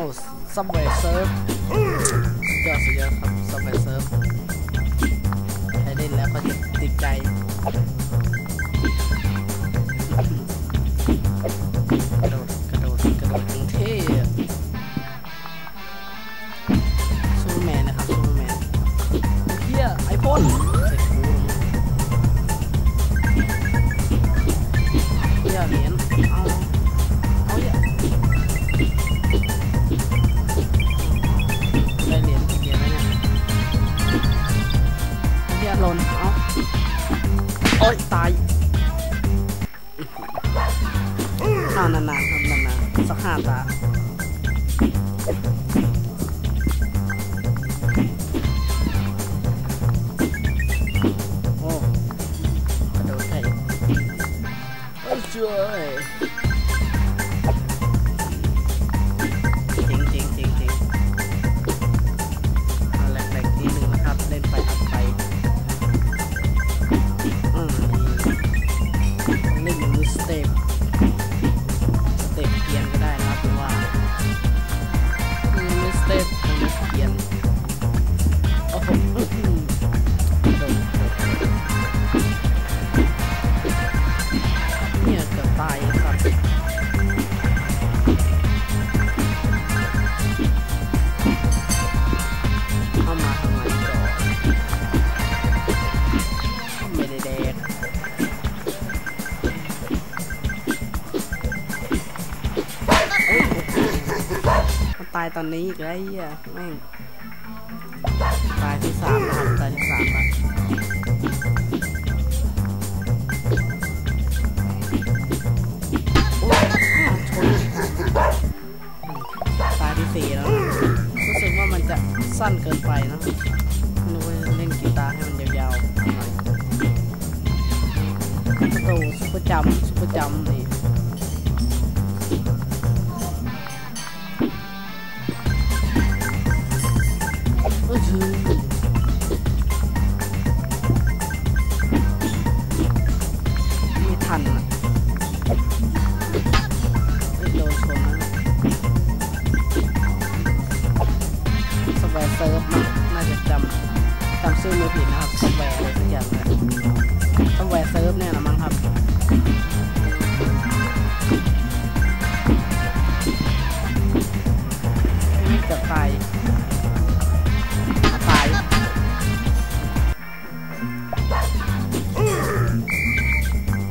อ้ซัมเวย์เซิร์ฟสุดยอดสุดยอดครับซัมเวย์เซิร์ฟใช้เล่นแล้วก็จะติดใจ หล่นเอาโอ๊ยตายอ่านานๆครับนานๆสักห้าตาโอ้กระโดดไทยโอ้ยช่วย เล่น มันตายตอนนี้อีกแล้วไอ้เหี้ยแม่งตายที่สามนะครับตายที่สามแล้วโอ้ยชนตายที่สี่แล้วรู้สึกว่ามันจะสั้นเกินไปนะนึกว่าเล่นกีตาร์ให้มันยาวๆหน่อยโอ้ซุปเปอร์จัมซุปเปอร์จัมนี่ ตาย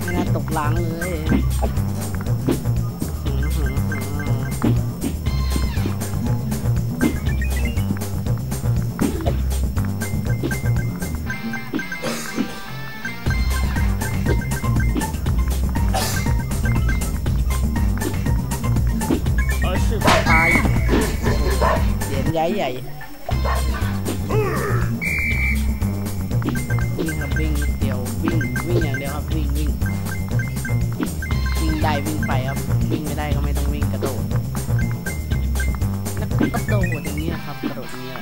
ไม่น่าตกล้างเลย ย้ายใหญ่วิ่งครับวิ่งเดียววิ่งวิ่งอย่างเดียวครับวิ่งวิ่งวิ่งได้วิ่งไปครับวิ่งไม่ได้ก็ไม่ต้องวิ่งกระโดดแล้วก็กระโดดอย่างนี้นะครับกระโดดอย่างนี้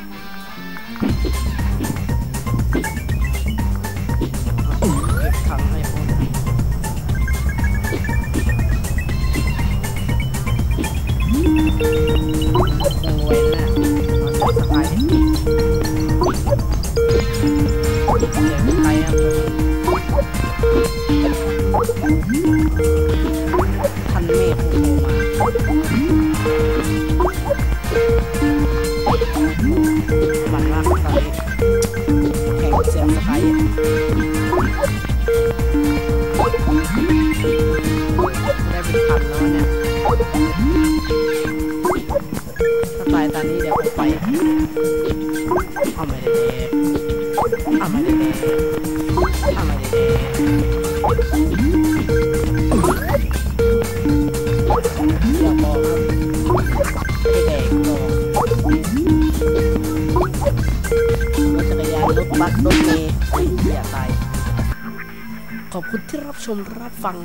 มันมากตอนนี้แข่งเสียงสไปร์ได้เป็นพันแล้วเนี่ยถ้าตายตอนนี้เดี๋ยวผมไปเอาไม่ได้เด็กทำอะไรแน่ทำอะไรแน่อาบอกครับไอ้แด บอกรถจักรยานรถบัสรถเมย์ไอ้เสียตายขอบคุณที่รับชมรับฟัง